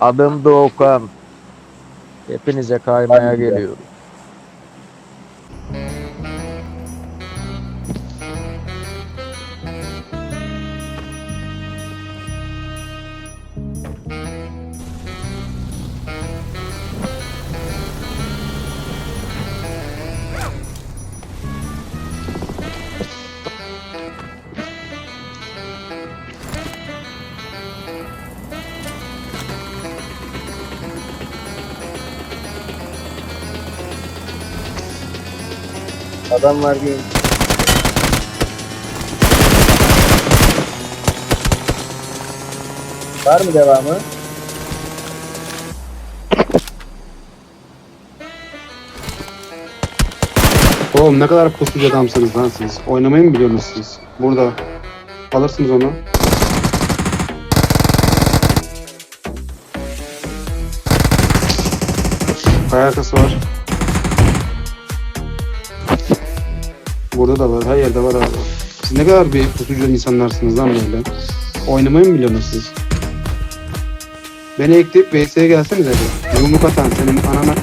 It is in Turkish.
Adım Doğukan. Hepinize kaymaya geliyorum. Adam var bir. Var mı devamı? Oğlum ne kadar pusucu adamsınız lan siz. Oynamayı mı biliyorsunuz siz? Burada. Alırsınız onu. Kaya var. Burada da var. Her yerde var abi. Siz ne kadar bir pusucu insanlarsınız lan böyle. Oynamayı mı biliyorsunuz siz? Beni ekleyip VS'ye gelsenize bir. Yumruk atan senin anana